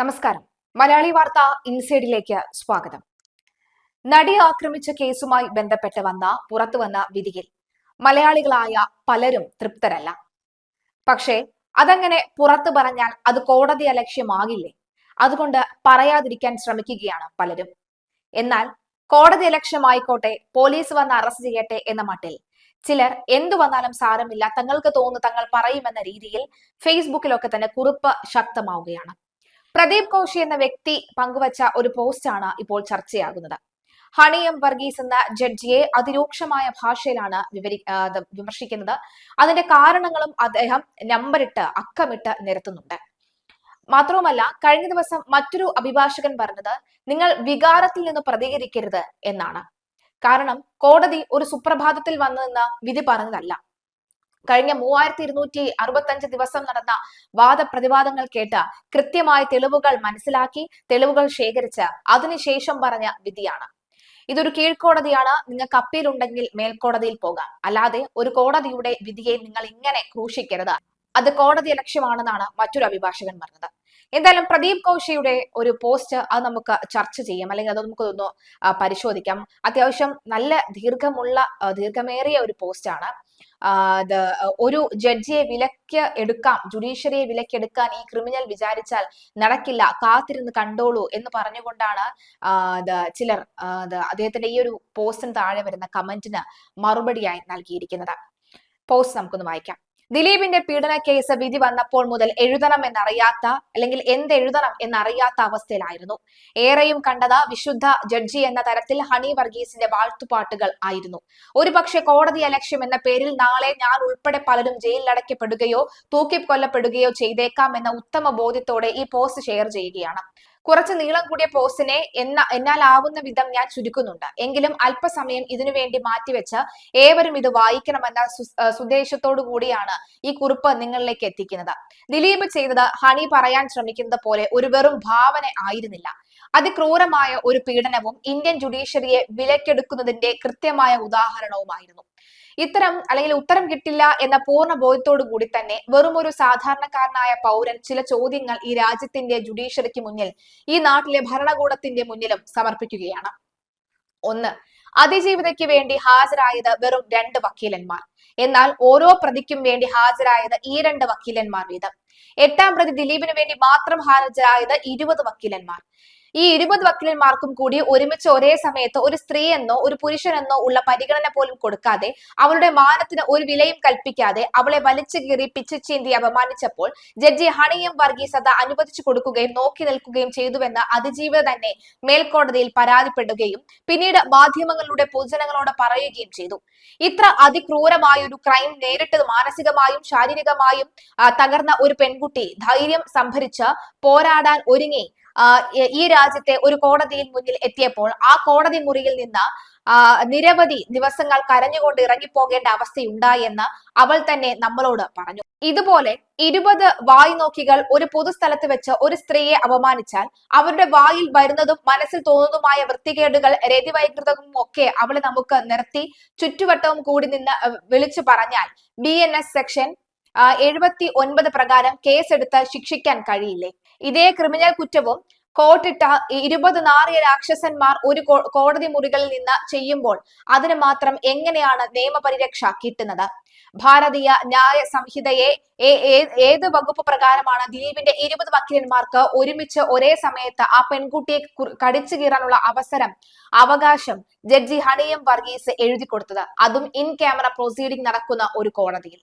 നമസ്കാരം. മലയാളി വാർത്ത ഇൻസൈഡിലേക്ക് സ്വാഗതം. നടി ആക്രമിച്ച കേസുമായി ബന്ധപ്പെട്ട് വന്ന പുറത്തു വന്ന വിധിയിൽ മലയാളികളായ പലരും തൃപ്തരല്ല. പക്ഷേ അതങ്ങനെ പുറത്തു പറഞ്ഞാൽ അത് കോടതി അലക്ഷ്യമാകില്ലേ? അതുകൊണ്ട് പറയാതിരിക്കാൻ ശ്രമിക്കുകയാണ് പലരും. എന്നാൽ കോടതി അലക്ഷ്യമായിക്കോട്ടെ പോലീസ് വന്ന് അറസ്റ്റ് ചെയ്യട്ടെ എന്ന മട്ടിൽ ചിലർ എന്തു വന്നാലും സാരമില്ല തങ്ങൾക്ക് തോന്നുന്നു തങ്ങൾ പറയുമെന്ന രീതിയിൽ ഫേസ്ബുക്കിലൊക്കെ തന്നെ കുറിപ്പ് ശക്തമാവുകയാണ്. പ്രദീപ് കോശി എന്ന വ്യക്തി പങ്കുവച്ച ഒരു പോസ്റ്റാണ് ഇപ്പോൾ ചർച്ചയാകുന്നത്. ഹണി എം വർഗീസ് എന്ന ജഡ്ജിയെ അതിരൂക്ഷമായ ഭാഷയിലാണ് വിവരി വിമർശിക്കുന്നത്. അതിന്റെ കാരണങ്ങളും അദ്ദേഹം നമ്പറിട്ട് അക്കമിട്ട് നിരത്തുന്നുണ്ട്. മാത്രവുമല്ല കഴിഞ്ഞ ദിവസം മറ്റൊരു അഭിഭാഷകൻ പറഞ്ഞത് നിങ്ങൾ വികാരത്തിൽ നിന്ന് പ്രതികരിക്കരുത് എന്നാണ്. കാരണം കോടതി ഒരു സുപ്രഭാതത്തിൽ വന്നു നിന്ന് വിധി പറഞ്ഞതല്ല. കഴിഞ്ഞ മൂവായിരത്തി ഇരുന്നൂറ്റി അറുപത്തഞ്ച് ദിവസം നടന്ന വാദപ്രതിവാദങ്ങൾ കേട്ട് കൃത്യമായ തെളിവുകൾ മനസ്സിലാക്കി തെളിവുകൾ ശേഖരിച്ച് അതിനുശേഷം പറഞ്ഞ വിധിയാണ്. ഇതൊരു കീഴ്ക്കോടതിയാണ് നിങ്ങൾക്ക് അപ്പീൽ ഉണ്ടെങ്കിൽ മേൽക്കോടതിയിൽ പോകാം. അല്ലാതെ ഒരു കോടതിയുടെ വിധിയെ നിങ്ങൾ ഇങ്ങനെ ക്രൂശിക്കരുത്. അത് കോടതി ലക്ഷ്യമാണെന്നാണ് മറ്റൊരു അഭിഭാഷകൻ പറഞ്ഞത്. എന്തായാലും പ്രദീപ് കൗശിയുടെ ഒരു പോസ്റ്റ് അത് നമുക്ക് ചർച്ച ചെയ്യാം. അല്ലെങ്കിൽ അത് നമുക്ക് ഒന്ന് പരിശോധിക്കാം. അത്യാവശ്യം നല്ല ദീർഘമുള്ള ദീർഘമേറിയ ഒരു പോസ്റ്റാണ്. ഒരു ജഡ്ജിയെ വിലക്ക് എടുക്കാം ജുഡീഷ്യറിയെ വിലക്കെടുക്കാൻ ഈ ക്രിമിനൽ വിചാരിച്ചാൽ നടക്കില്ല കാത്തിരുന്ന് കണ്ടോളൂ എന്ന് പറഞ്ഞുകൊണ്ടാണ് ചിലർ അദ്ദേഹത്തിന്റെ ഈ ഒരു പോസ്റ്റിന് താഴെ വരുന്ന കമന്റിന് മറുപടിയായി നൽകിയിരിക്കുന്നത്. പോസ്റ്റ് നമുക്കൊന്ന് വായിക്കാം. ദിലീപിന്റെ പീഡന കേസ് വിധി വന്നപ്പോൾ മുതൽ എഴുതണം എന്നറിയാത്ത അല്ലെങ്കിൽ എന്ത് എഴുതണം എന്നറിയാത്ത അവസ്ഥയിലായിരുന്നു. ഏറെയും കണ്ടത് വിശുദ്ധ ജഡ്ജി എന്ന തരത്തിൽ ഹണി വർഗീസിന്റെ വാഴ്ത്തുപാട്ടുകൾ ആയിരുന്നു. ഒരുപക്ഷെ കോടതി അലക്ഷ്യം എന്ന പേരിൽ നാളെ ഞാൻ ഉൾപ്പെടെ പലരും ജയിലിലടയ്ക്കപ്പെടുകയോ തൂക്കിക്കൊല്ലപ്പെടുകയോ ചെയ്തേക്കാം എന്ന ഉത്തമ ബോധ്യത്തോടെ ഈ പോസ്റ്റ് ഷെയർ ചെയ്യുകയാണ്. കുറച്ച് നീളം കൂടിയ പോസ്റ്റിനെ എന്ന എന്നാലാവുന്ന വിധം ഞാൻ ചുരുക്കുന്നുണ്ട്. എങ്കിലും അല്പസമയം ഇതിനു വേണ്ടി മാറ്റിവെച്ച് ഏവരും ഇത് വായിക്കണമെന്ന സുദ്ദേശത്തോടു കൂടിയാണ് ഈ കുറിപ്പ് നിങ്ങളിലേക്ക് എത്തിക്കുന്നത്. ദിലീപ് ചെയ്തത് ഹണി പറയാൻ ശ്രമിക്കുന്നത് പോലെ ഒരു വെറും ഭാവന ആയിരുന്നില്ല. അതിക്രൂരമായ ഒരു പീഡനവും ഇന്ത്യൻ ജുഡീഷ്യറിയെ വിലക്കെടുക്കുന്നതിന്റെ കൃത്യമായ ഉദാഹരണവുമായിരുന്നു. ഇത്തരം അല്ലെങ്കിൽ ഉത്തരം കിട്ടില്ല എന്ന പൂർണ ബോധ്യത്തോടു കൂടി തന്നെ വെറും ഒരു സാധാരണക്കാരനായ പൗരൻ ചില ചോദ്യങ്ങൾ ഈ രാജ്യത്തിന്റെ ജുഡീഷ്യറിക്ക് മുന്നിൽ ഈ നാട്ടിലെ ഭരണകൂടത്തിന്റെ മുന്നിലും സമർപ്പിക്കുകയാണ്. ഒന്ന് അതിജീവിതയ്ക്ക് വേണ്ടി ഹാജരായത് വെറും രണ്ട് വക്കീലന്മാർ. എന്നാൽ ഓരോ പ്രതിക്കും വേണ്ടി ഹാജരായത് ഈ രണ്ട് വക്കീലന്മാർ വീതം. എട്ടാം പ്രതി ദിലീപിന് വേണ്ടി മാത്രം ഹാജരായത് ഇരുപത് വക്കീലന്മാർ. ഈ ഇരുപത് വക്കീലന്മാർക്കും കൂടി ഒരുമിച്ച് ഒരേ സമയത്ത് ഒരു സ്ത്രീ എന്നോ ഒരു പുരുഷനെന്നോ ഉള്ള പരിഗണന പോലും കൊടുക്കാതെ അവളുടെ മാനത്തിന് ഒരു വിലയും കൽപ്പിക്കാതെ അവളെ വലിച്ചു കീറി പിച്ചിച്ചീന്തി അപമാനിച്ചപ്പോൾ ജഡ്ജി ഹണിയും വർഗീസ് അനുവദിച്ചു കൊടുക്കുകയും നോക്കി നിൽക്കുകയും ചെയ്തുവെന്ന് അതിജീവ തന്നെ മേൽക്കോടതിയിൽ പരാതിപ്പെടുകയും പിന്നീട് മാധ്യമങ്ങളുടെ പൊതുജനങ്ങളോട് പറയുകയും ചെയ്തു. ഇത്ര അതിക്രൂരമായ ഒരു ക്രൈം നേരിട്ടത് മാനസികമായും ശാരീരികമായും തകർന്ന ഒരു പെൺകുട്ടി ധൈര്യം സംഭരിച്ച് പോരാടാൻ ഒരുങ്ങി ഈ- രാജ്യത്തെ ഒരു കോടതിയിൽ മുന്നിൽ എത്തിയപ്പോൾ ആ കോടതി മുറിയിൽ നിന്ന് നിരവധി ദിവസങ്ങൾ കരഞ്ഞുകൊണ്ട് ഇറങ്ങിപ്പോകേണ്ട അവസ്ഥയുണ്ടായി എന്ന് അവൾ തന്നെ നമ്മളോട് പറഞ്ഞു. ഇതുപോലെ ഇരുപത് വായി നോക്കികൾ ഒരു പൊതുസ്ഥലത്ത് വെച്ച് ഒരു സ്ത്രീയെ അപമാനിച്ചാൽ അവരുടെ വായിൽ വരുന്നതും മനസ്സിൽ തോന്നുന്നതുമായ വൃത്തികേടുകൾ രതിവൈകൃതവും ഒക്കെ അവളെ നമുക്ക് നിർത്തി ചുറ്റുവട്ടവും കൂടി നിന്ന് വിളിച്ചു പറഞ്ഞാൽ ബി സെക്ഷൻ എഴുപത്തി ഒൻപത് പ്രകാരം കേസെടുത്ത് ശിക്ഷിക്കാൻ കഴിയില്ലേ? ഇതേ ക്രിമിനൽ കുറ്റവും കോട്ടിട്ട ഇരുപത് നാറിയ രാക്ഷസന്മാർ ഒരു കോടതി മുറികളിൽ നിന്ന് ചെയ്യുമ്പോൾ അതിന് മാത്രം എങ്ങനെയാണ് നിയമപരിരക്ഷ കിട്ടുന്നത്? ഭാരതീയ ന്യായ സംഹിതയെ ഏത് വകുപ്പ് പ്രകാരമാണ് ദിലീപിന്റെ ഇരുപത് വക്കീലന്മാർക്ക് ഒരുമിച്ച് ഒരേ സമയത്ത് ആ പെൺകുട്ടിയെ കടിച്ചു കീറാനുള്ള അവസരം അവകാശം ജഡ്ജി ഹണിയം വർഗീസ് എഴുതി കൊടുത്തത്? അതും ഇൻ ക്യാമറ പ്രൊസീഡിംഗ് നടക്കുന്ന ഒരു കോടതിയിൽ.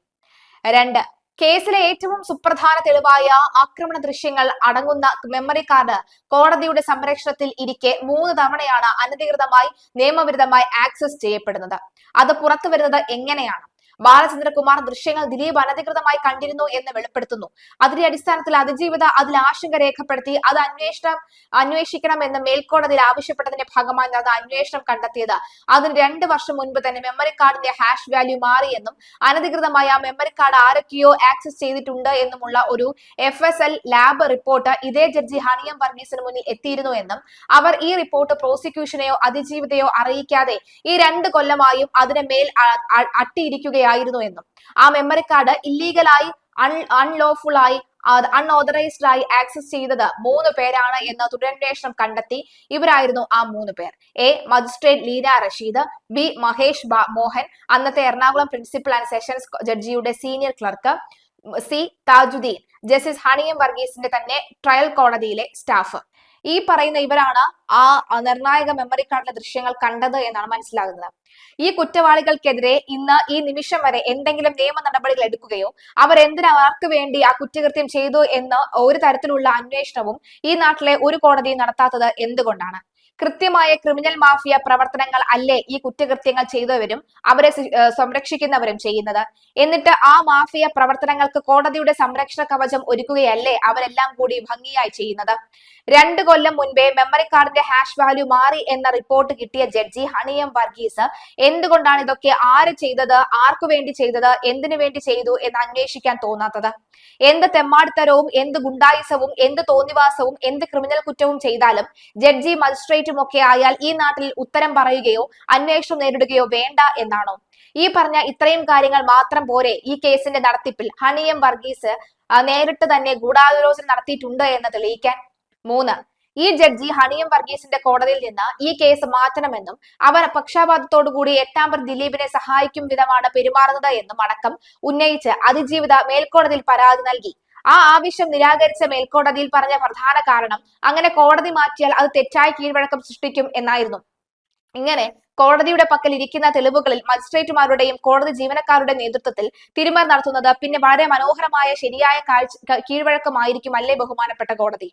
രണ്ട്. കേസിലെ ഏറ്റവും സുപ്രധാന തെളിവായ ആക്രമണ ദൃശ്യങ്ങൾ അടങ്ങുന്ന മെമ്മറി കാർഡ് കോടതിയുടെ സംരക്ഷണത്തിൽ ഇരിക്കെ മൂന്ന് തവണയാണ് അനധികൃതമായി നിയമവിരുദ്ധമായി ആക്സസ് ചെയ്യപ്പെടുന്നത്. അത് പുറത്തു വരുന്നത് എങ്ങനെയാണ്? ബാലചന്ദ്രകുമാർ ദൃശ്യങ്ങൾ ദിലീപ് അനധികൃതമായി കണ്ടിരുന്നു എന്ന് വെളിപ്പെടുത്തുന്നു. അതിന്റെ അടിസ്ഥാനത്തിൽ അതിജീവിത അതിൽ ആശങ്ക രേഖപ്പെടുത്തി അത് അന്വേഷണം അന്വേഷിക്കണം എന്ന് മേൽക്കോടതിയിൽ ആവശ്യപ്പെട്ടതിന്റെ ഭാഗമായി നടന്ന അന്വേഷണം കണ്ടെത്തിയത്. അതിന് രണ്ട് വർഷം മുൻപ് തന്നെ മെമ്മറി കാർഡിന്റെ ഹാഷ് വാല്യൂ മാറിയെന്നും അനധികൃതമായി ആ മെമ്മറി കാർഡ് ആരൊക്കെയോ ആക്സസ് ചെയ്തിട്ടുണ്ട് എന്നുമുള്ള ഒരു F S L lab report ഇതേ ജഡ്ജി ഹണിയം വർഗീസിന് മുന്നിൽ എത്തിയിരുന്നു എന്നും അവർ ഈ റിപ്പോർട്ട് പ്രോസിക്യൂഷനെയോ അതിജീവിതയോ അറിയിക്കാതെ ഈ രണ്ട് കൊല്ലമായും അതിന് മേൽ അ- അ- എന്നും. ആ മെമ്മറി കാർഡ് ഇല്ലീഗലായി അൺ അൺലോഫുൾ ആയി അൺഓതറൈസ്ഡ് ആയി ആക്സസ് ചെയ്തത് മൂന്ന് പേരാണ് എന്ന് തുടരന്വേഷണം കണ്ടെത്തി. ഇവരായിരുന്നു ആ മൂന്ന് പേർ. A magistrate Leena Rasheed B Mahesh Mohan അന്നത്തെ എറണാകുളം പ്രിൻസിപ്പൽ ആൻഡ് സെഷൻസ് ജഡ്ജിയുടെ senior clerk C Thajuddeen justice ഹണിയം വർഗീസിന്റെ തന്നെ ട്രയൽ കോടതിയിലെ സ്റ്റാഫ് ഈ പറയുന്ന ഇവരാണ് ആ നിർണായക മെമ്മറി കാർഡിലെ ദൃശ്യങ്ങൾ കണ്ടത് എന്നാണ് മനസ്സിലാകുന്നത്. ഈ കുറ്റവാളികൾക്കെതിരെ ഇന്ന് ഈ നിമിഷം വരെ എന്തെങ്കിലും നിയമ നടപടികൾ എടുക്കുകയോ അവർ എന്തിനാ ആർക്ക് വേണ്ടി ആ കുറ്റകൃത്യം ചെയ്തു എന്ന് ഒരു തരത്തിലുള്ള അന്വേഷണവും ഈ നാട്ടിലെ ഒരു കോടതിയും നടത്താത്തത് എന്തുകൊണ്ടാണ്? കൃത്യമായ ക്രിമിനൽ മാഫിയ പ്രവർത്തനങ്ങൾ അല്ലേ ഈ കുറ്റകൃത്യങ്ങൾ ചെയ്തവരും അവരെ സംരക്ഷിക്കുന്നവരും ചെയ്യുന്നത്? എന്നിട്ട് ആ മാഫിയ പ്രവർത്തനങ്ങൾക്ക് കോടതിയുടെ സംരക്ഷണ കവചം ഒരുക്കുകയല്ലേ അവരെല്ലാം കൂടി ഭംഗിയായി ചെയ്യുന്നത്? രണ്ട് കൊല്ലം മുൻപേ മെമ്മറി കാർഡിന്റെ ഹാഷ് വാല്യൂ മാറി എന്ന റിപ്പോർട്ട് കിട്ടിയ ജഡ്ജി ഹണിയം വർഗീസ് എന്തുകൊണ്ടാണ് ഇതൊക്കെ ആര് ചെയ്തത്? ആർക്കു വേണ്ടി ചെയ്തത്? എന്തിനു വേണ്ടി ചെയ്തു? എന്ന് അന്വേഷിക്കാൻ തോന്നാത്തത്. എന്ത് തെമ്മാടിത്തരവും എന്ത് ഗുണ്ടായിസവും എന്ത് തോന്നിവാസവും എന്ത് ക്രിമിനൽ കുറ്റവും ചെയ്താലും ജഡ്ജി മജിസ്ട്രേറ്റും ഒക്കെ ആയാൽ ഈ നാട്ടിൽ ഉത്തരം പറയുകയോ അന്വേഷണം നേരിടുകയോ വേണ്ട എന്നാണോ? ഈ പറഞ്ഞ ഇത്രയും കാര്യങ്ങൾ മാത്രം പോരെ ഈ കേസിന്റെ നടത്തിപ്പിൽ. ഹണിയം വർഗീസ് നേരിട്ട് തന്നെ ഗൂഢാലോചന നടത്തിയിട്ടുണ്ട് എന്ന് തെളിയിക്കാൻ. മൂന്ന് ഈ ജഡ്ജി ഹണിയം വർഗീസിന്റെ കോടതിയിൽ നിന്ന് ഈ കേസ് മാറ്റണമെന്നും അവർ പക്ഷാപാതത്തോടുകൂടി എട്ടാം പ്രതി ദിലീപിനെ സഹായിക്കും വിധമാണ് പെരുമാറുന്നത് എന്നും അടക്കം ഉന്നയിച്ച് അതിജീവിത മേൽക്കോടതിയിൽ പരാതി നൽകി. ആ ആവശ്യം നിരാകരിച്ച മേൽക്കോടതിയിൽ പറഞ്ഞ പ്രധാന കാരണം അങ്ങനെ കോടതി മാറ്റിയാൽ അത് തെറ്റായ കീഴ്വഴക്കം സൃഷ്ടിക്കും എന്നായിരുന്നു. ഇങ്ങനെ കോടതിയുടെ പക്കൽ ഇരിക്കുന്ന തെളിവുകളിൽ മജിസ്ട്രേറ്റുമാരുടെയും കോടതി ജീവനക്കാരുടെ നേതൃത്വത്തിൽ തിരുമർ നടത്തുന്നത് പിന്നെ വളരെ മനോഹരമായ ശരിയായ കാഴ്ച കീഴ്വഴക്കമായിരിക്കും അല്ലേ ബഹുമാനപ്പെട്ട കോടതി.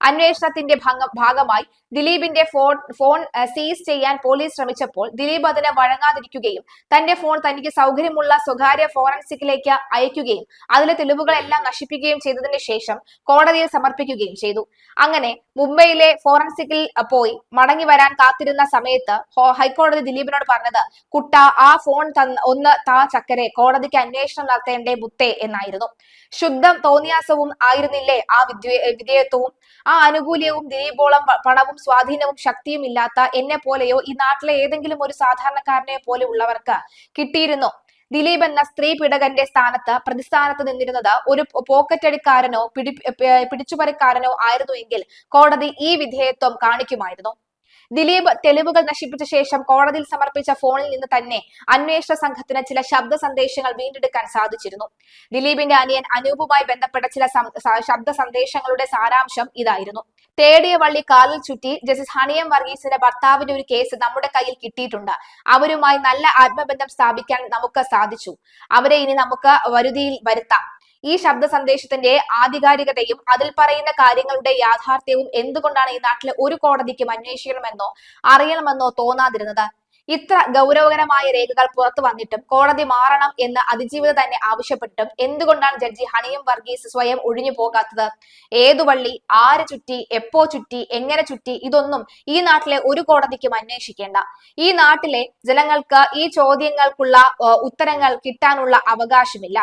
അന്വേഷണത്തിന്റെ ഭാഗമായി ദിലീപിന്റെ ഫോൺ ഫോൺ സീസ് ചെയ്യാൻ പോലീസ് ശ്രമിച്ചപ്പോൾ ദിലീപ് അതിന് വഴങ്ങാതിരിക്കുകയും തന്റെ ഫോൺ തനിക്ക് സൗകര്യമുള്ള സ്വകാര്യ ഫോറൻസിക്കിലേക്ക് അയക്കുകയും അതിലെ തെളിവുകളെല്ലാം നശിപ്പിക്കുകയും ചെയ്തതിന് ശേഷം കോടതിയിൽ സമർപ്പിക്കുകയും ചെയ്തു. അങ്ങനെ മുംബൈയിലെ ഫോറൻസിക്കിൽ പോയി മടങ്ങി വരാൻ കാത്തിരുന്ന സമയത്ത് ഹൈക്കോടതി ദിലീപിനോട് പറഞ്ഞത് കുട്ട ആ ഫോൺ ഒന്ന് താ ചക്കരെ കോടതിക്ക് അന്വേഷണം നടത്തേണ്ടേ മുത്തേ എന്നായിരുന്നു. ശുദ്ധം തോന്നിയാസവും ആയിരുന്നില്ലേ ആ വിദ്യ വിധേയത്വവും? ആ ആനുകൂല്യവും ദിലീപോളം പണവും സ്വാധീനവും ശക്തിയും ഇല്ലാത്ത എന്നെ പോലെയോ ഈ നാട്ടിലെ ഏതെങ്കിലും ഒരു സാധാരണക്കാരനെ പോലെ ഉള്ളവർക്ക് കിട്ടിയിരുന്നോ? ദിലീപ് എന്ന സ്ത്രീ പിടകന്റെ സ്ഥാനത്ത് പ്രതിസ്ഥാനത്ത് നിന്നിരുന്നത് ഒരു പോക്കറ്റടിക്കാരനോ പിടി പിടിച്ചുപറിക്കാരനോ ആയിരുന്നു എങ്കിൽ കോടതി ഈ വിധേയത്വം കാണിക്കുമായിരുന്നു. ദിലീപ് തെളിവുകൾ നശിപ്പിച്ച ശേഷം കോടതിയിൽ സമർപ്പിച്ച ഫോണിൽ നിന്ന് തന്നെ അന്വേഷണ സംഘത്തിന് ചില ശബ്ദ സന്ദേശങ്ങൾ വീണ്ടെടുക്കാൻ സാധിച്ചിരുന്നു. ദിലീപിന്റെ അനിയൻ അനൂപുമായി ബന്ധപ്പെട്ട ചില ശബ്ദ സന്ദേശങ്ങളുടെ സാരാംശം ഇതായിരുന്നു. തേടിയ വള്ളി കാലിൽ ചുറ്റി ജസ്റ്റിസ് ഹണിയം വർഗീസിന്റെ ഭർത്താവിന്റെ ഒരു കേസ് നമ്മുടെ കയ്യിൽ കിട്ടിയിട്ടുണ്ട്. അവരുമായി നല്ല ആത്മബന്ധം സ്ഥാപിക്കാൻ നമുക്ക് സാധിച്ചു. അവരെ ഇനി നമുക്ക് വരുതിയിൽ വരുത്താം. ഈ ശബ്ദ സന്ദേശത്തിന്റെ ആധികാരികതയും അതിൽ പറയുന്ന കാര്യങ്ങളുടെ യാഥാർത്ഥ്യവും എന്തുകൊണ്ടാണ് ഈ നാട്ടിലെ ഒരു കോടതിക്കും അന്വേഷിക്കണമെന്നോ അറിയണമെന്നോ തോന്നാതിരുന്നത്? ഇത്ര ഗൗരവകരമായ രേഖകൾ പുറത്തു വന്നിട്ടും കോടതി മാറണം എന്ന് അതിജീവിത തന്നെ ആവശ്യപ്പെട്ടിട്ടും എന്തുകൊണ്ടാണ് ജഡ്ജി ഹണിയും വർഗീസ് സ്വയം ഒഴിഞ്ഞു പോകാത്തത്? ഏതു വള്ളി ആര് ചുറ്റി എപ്പോ ചുറ്റി എങ്ങനെ ചുറ്റി ഇതൊന്നും ഈ നാട്ടിലെ ഒരു കോടതിക്കും അന്വേഷിക്കേണ്ട. ഈ നാട്ടിലെ ജനങ്ങൾക്ക് ഈ ചോദ്യങ്ങൾക്കുള്ള ഉത്തരങ്ങൾ കിട്ടാനുള്ള അവകാശമില്ല.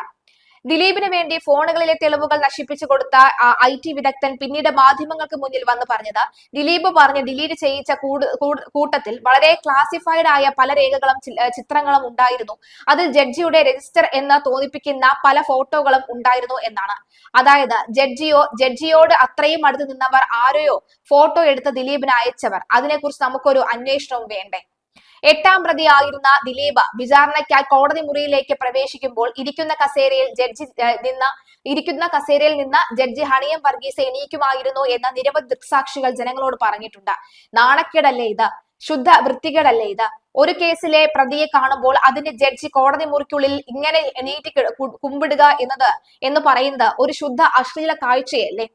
ദിലീപിന് വേണ്ടി ഫോണുകളിലെ തെളിവുകൾ നശിപ്പിച്ചു കൊടുത്ത ഐ ടി വിദഗ്ധൻ പിന്നീട് മാധ്യമങ്ങൾക്ക് മുന്നിൽ വന്ന് പറഞ്ഞത് ദിലീപ് പറഞ്ഞ് ഡിലീറ്റ് ചെയ്യിച്ച കൂട്- കൂട്- കൂട്ടത്തിൽ വളരെ ക്ലാസിഫൈഡ് ആയ പല രേഖകളും ചിത്രങ്ങളും ഉണ്ടായിരുന്നു. അതിൽ ജഡ്ജിയുടെ രജിസ്റ്റർ എന്ന് തോന്നിപ്പിക്കുന്ന പല ഫോട്ടോകളും ഉണ്ടായിരുന്നു എന്നാണ്. അതായത് ജഡ്ജിയോ ജഡ്ജിയോട് അത്രയും അടുത്ത് നിന്നവർ ആരെയോ ഫോട്ടോ എടുത്ത് ദിലീപിന് അയച്ചവർ. അതിനെക്കുറിച്ച് നമുക്കൊരു അന്വേഷണവും വേണ്ടേ? എട്ടാം പ്രതിയായിരുന്ന ദിലീപ് വിചാരണയ്ക്കായി കോടതി മുറിയിലേക്ക് പ്രവേശിക്കുമ്പോൾ ഇരിക്കുന്ന കസേരയിൽ ജഡ്ജി നിന്ന് ഇരിക്കുന്ന കസേരയിൽ നിന്ന് ജഡ്ജി ഹണിയം വർഗീസ് എണീക്കുമായിരുന്നു എന്ന നിരവധി ദൃക്സാക്ഷികൾ ജനങ്ങളോട് പറഞ്ഞിട്ടുണ്ട്. നാണക്കേടല്ലേ ഇത്? ശുദ്ധ വൃത്തികേടല്ലേ ഇത്? ഒരു കേസിലെ പ്രതിയെ കാണുമ്പോൾ അതിന്റെ ജഡ്ജി കോടതി മുറിക്കുള്ളിൽ ഇങ്ങനെ നീട്ടി കുമ്പിടുക എന്നത് എന്ന് പറയുന്നത് ഒരു ശുദ്ധ അശ്ലീല കാഴ്ചയല്ലേ?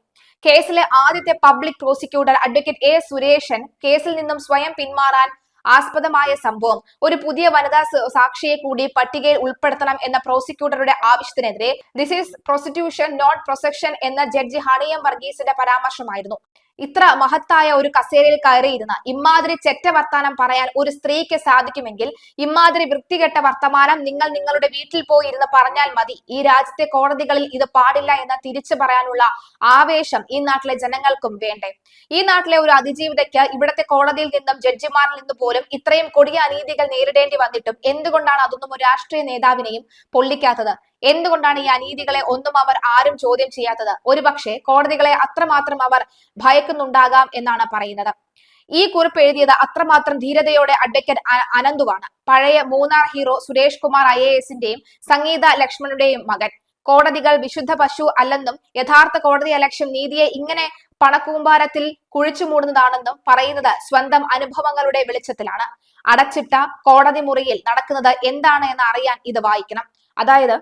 കേസിലെ ആദ്യത്തെ public prosecutor advocate A Sureshan കേസിൽ നിന്നും സ്വയം പിന്മാറാൻ ആസ്പദമായ സംഭവം. ഒരു പുതിയ വനിതാ സാക്ഷിയെ കൂടി പട്ടികയിൽ ഉൾപ്പെടുത്തണം എന്ന പ്രോസിക്യൂട്ടറുടെ ആവശ്യത്തിനെതിരെ this is prosecution not persecution എന്ന ജഡ്ജി ഹണിയം വർഗീസിന്റെ പരാമർശമായിരുന്നു. ഇത്ര മഹത്തായ ഒരു കസേരയിൽ കയറിയിരുന്ന ഇമാതിരി ചെറ്റ വർത്താനം പറയാൻ ഒരു സ്ത്രീക്ക് സാധിക്കുമെങ്കിൽ ഇമാതിരി വൃത്തികെട്ട വർത്തമാനം നിങ്ങൾ നിങ്ങളുടെ വീട്ടിൽ പോയി ഇരുന്ന് പറഞ്ഞാൽ മതി. ഈ രാജ്യത്തെ കോടതികളിൽ ഇത് പാടില്ല എന്ന് തിരിച്ചു പറയാനുള്ള ആവേശം ഈ നാട്ടിലെ ജനങ്ങൾക്കും വേണ്ടേ. ഈ നാട്ടിലെ ഒരു അതിജീവിതയ്ക്ക് ഇവിടത്തെ കോടതിയിൽ നിന്നും ജഡ്ജിമാരിൽ നിന്ന് പോലും ഇത്രയും കൊടിയ അനീതികൾ നേരിടേണ്ടി വന്നിട്ടും എന്തുകൊണ്ടാണ് അതൊന്നും ഒരു രാഷ്ട്രീയ നേതാവിനെയും പൊള്ളിക്കാത്തത്? എന്തുകൊണ്ടാണ് ഈ അനീതികളെ ഒന്നും അവർ ആരും ചോദ്യം ചെയ്യാത്തത്? ഒരുപക്ഷെ കോടതികളെ അത്രമാത്രം അവർ ഭയക്കുന്നുണ്ടാകാം എന്നാണ് പറയുന്നത്. ഈ കുറിപ്പ് എഴുതിയത് അത്രമാത്രം ധീരതയോടെ അഡ്വക്കേറ്റ് അനന്തുവാണ്. പഴയ Munnar hero Suresh Kumar I A എസിന്റെയും Sangeetha ലക്ഷ്മണുടെയും മകൻ. കോടതികൾ വിശുദ്ധ പശു അല്ലെന്നും യഥാർത്ഥ കോടതി അലക്ഷ്യം നീതിയെ ഇങ്ങനെ പണക്കൂമ്പാരത്തിൽ കുഴിച്ചു മൂടുന്നതാണെന്നും പറയുന്നത് സ്വന്തം അനുഭവങ്ങളുടെ വെളിച്ചത്തിലാണ്. അടച്ചിട്ട കോടതി മുറിയിൽ നടക്കുന്നത് എന്താണ് എന്ന് അറിയാൻ ഇത് വായിക്കണം. അതായത്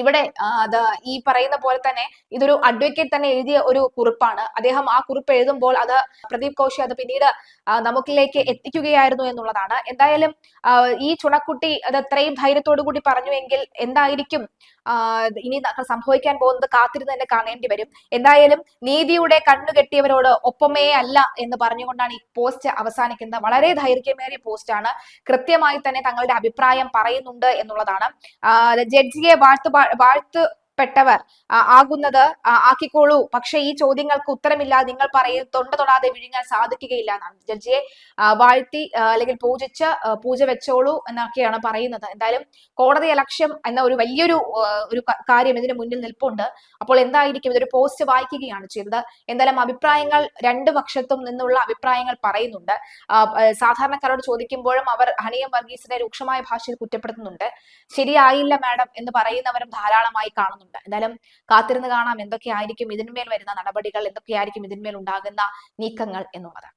ഇവിടെ ഈ പറയുന്ന പോലെ തന്നെ ഇതൊരു അഡ്വക്കേറ്റ് തന്നെ എഴുതിയ ഒരു കുറിപ്പാണ്. അദ്ദേഹം ആ കുറിപ്പ് എഴുതുമ്പോൾ അത് പ്രദീപ് കോശി അത് പിന്നീട് നമുക്കിലേക്ക് എത്തിക്കുകയായിരുന്നു എന്നുള്ളതാണ്. എന്തായാലും ഈ ചുണക്കുട്ടി അത് അത്രയും ധൈര്യത്തോടു കൂടി പറഞ്ഞുവെങ്കിൽ എന്തായിരിക്കും? ഇനി സംഭവിക്കാൻ പോകുന്നത് കാത്തിരുന്ന് തന്നെ കാണേണ്ടി വരും. എന്തായാലും നീതിയുടെ കണ്ണുകെട്ടിയവരോട് ഒപ്പമേ അല്ല എന്ന് പറഞ്ഞുകൊണ്ടാണ് ഈ പോസ്റ്റ് അവസാനിക്കുന്നത്. വളരെ ദൈർഘ്യമേറിയ പോസ്റ്റാണ്. കൃത്യമായി തന്നെ തങ്ങളുടെ അഭിപ്രായം പറയുന്നുണ്ട് എന്നുള്ളതാണ്. ജഡ്ജിയെ വാഴ്ത്തു വാഴ്ത്തപ്പെട്ടവർ ആ, ആകുന്നത് ആക്കിക്കോളൂ. പക്ഷെ ഈ ചോദ്യങ്ങൾക്ക് ഉത്തരമില്ല. നിങ്ങൾ പറയും തൊണ്ട തൊടാതെ വിഴുങ്ങാൻ സാധിക്കുകയില്ല എന്നാണ്. ജഡ്ജിയെ വാഴ്ത്തി അല്ലെങ്കിൽ പൂജിച്ച് പൂജ വെച്ചോളൂ എന്നൊക്കെയാണ് പറയുന്നത്. എന്തായാലും കോടതി അലക്ഷ്യം എന്ന ഒരു വലിയൊരു ഒരു കാര്യം ഇതിന് മുന്നിൽ നിൽപ്പുണ്ട്. അപ്പോൾ എന്തായിരിക്കും? ഇതൊരു പോസ്റ്റ് വായിക്കുകയാണ് ചെയ്തത്. എന്തായാലും അഭിപ്രായങ്ങൾ രണ്ട് പക്ഷത്തും നിന്നുള്ള അഭിപ്രായങ്ങൾ പറയുന്നുണ്ട്. സാധാരണക്കാരോട് ചോദിക്കുമ്പോഴും അവർ ഹണിയം വർഗീസിനെ രൂക്ഷമായ ഭാഷയിൽ കുറ്റപ്പെടുത്തുന്നുണ്ട്. ശരിയായില്ല മാഡം എന്ന് പറയുന്നവരും ധാരാളമായി കാണുന്നുണ്ട്. എന്തായാലും കാത്തിരുന്ന് കാണാം. എന്തൊക്കെയായിരിക്കും ഇതിന്മേൽ വരുന്ന നടപടികൾ എന്തൊക്കെയായിരിക്കും ഇതിന്മേൽ ഉണ്ടാകുന്ന നീക്കങ്ങൾ എന്നുള്ളത്.